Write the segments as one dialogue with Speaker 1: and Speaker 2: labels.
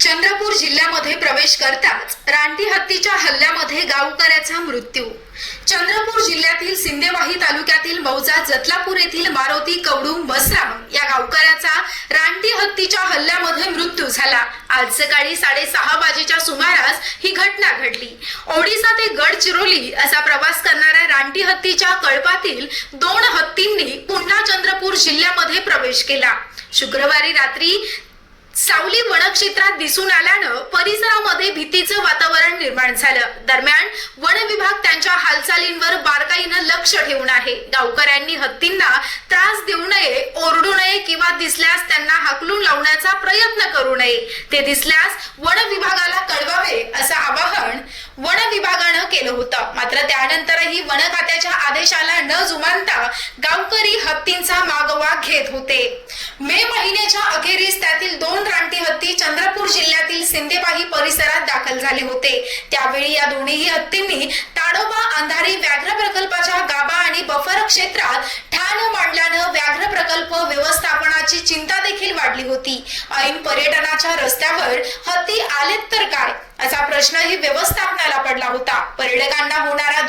Speaker 1: चंद्रपूर जिल्ह्यामध्ये प्रवेश करताच रानटी हत्तीच्या हल्ल्यामध्ये गावकऱ्याचा मृत्यू. चंद्रपूर जिल्ह्यातील सिंदेवाही तालुक्यातील मौजा जतलापूर येथील मारुती कवडू बसराम या गावकऱ्याचा रानटी हत्तीच्या हल्ल्यामध्ये मृत्यू झाला. आज सकाळी साडेसहा वाजेच्या सुमारास ही घटना घडली. ओडिसा ते गडचिरोली असा प्रवास करणाऱ्या रानटी हत्तीच्या कळपातील दोन हत्तींनी पुन्हा चंद्रपूर जिल्ह्यामध्ये प्रवेश केला. शुक्रवारी रात्री सावली वनक्षेत्रात दिसून आल्यानं परिसरामध्ये भीतीचं वातावरण निर्माण झालं. दरम्यान वन विभाग त्यांच्या हालचालींवर बारकाईनं लक्ष ठेवून आहे. गावकऱ्यांनी हत्तींना त्रास देऊ नये ओरडू नये किंवा दिसल्यास त्यांना हाकलून लावण्याचा प्रयत्न करू नये. ते दिसल्यास वन विभागाला कळवावे असं आवाहन वन विभागानं केलं होतं. मात्र त्यानंतरही वन खात्याच्या आदेशाला न जुमानता गावकरी हत्तींचा मागोवा घेत होते. मे महिन्याच्या अखेरीस त्यातील दोन रानटी हत्ती चंद्रपूर जिल्ह्यातील सिंदेबाही परिसरात दाखल झाले होते. त्यावेळी या दोन्ही हत्तींनी ताडोबा अंधारी व्याघ्र प्रकल्पाच्या गाभा आणि बफर क्षेत्रात ठाण मांडल्यानं व्याघ्र प्रकल्प व्यवस्थापनाची चिंता देखील वाढली होती. ऐन पर्यटनाच्या रस्त्यावर हत्ती आलेत तर काय? असा प्रश्नही व्यवस्थापनाला पडला होता. पर्यटकांना होणारा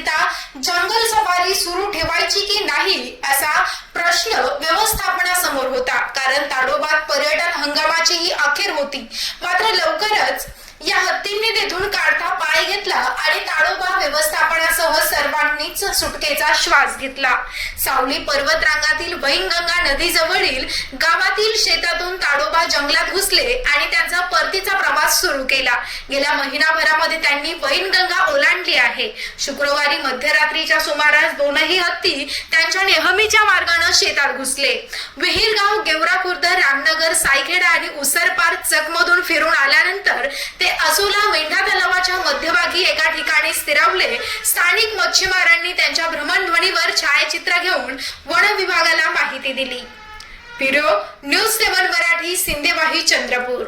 Speaker 1: धोका जंगल सफारी सुरू ठेवायची की नाही असा प्रश्न व्यवस्थापनासमोर होता. कारण ताडोबात पर्यटन हंगामाची ही अखेर होती. मात्र लवकरच या हत्तींनी तेथून काढता पाय घेतला आणि ताडोबा व्यवस्थापनासह सर्वांनीच सुटकेचा श्वास घेतला. सावली पर्वतरांगातील वैनगंगा नदीजवळील गावातील शेतातून ताडोबा जंगलात घुसले आणि त्यांचा परतीचा प्रवास सुरू केला. गेल्या महिनाभरामध्ये त्यांनी वैनगंगा ओलांडली आहे. शुक्रवारी मध्यरात्रीच्या सुमारास दोनही हत्ती त्यांच्या नेहमीच्या मार्गाने शेतात घुसले. विहीरगाव गेवरा खुर्द रामनगर सायखेडा आणि उसरपार चकमधून फिरून आल्यानंतर ते असोला मेंढा तलावाच्या मध्यभागी एका ठिकाणी स्थिरावले. स्थानिक मच्छीमारांनी त्यांच्या भ्रमणध्वनीवर छायाचित्र घेऊन वन विभागाला माहिती दिली. Bureau news seven Marathi Sindewahi Chandrapur.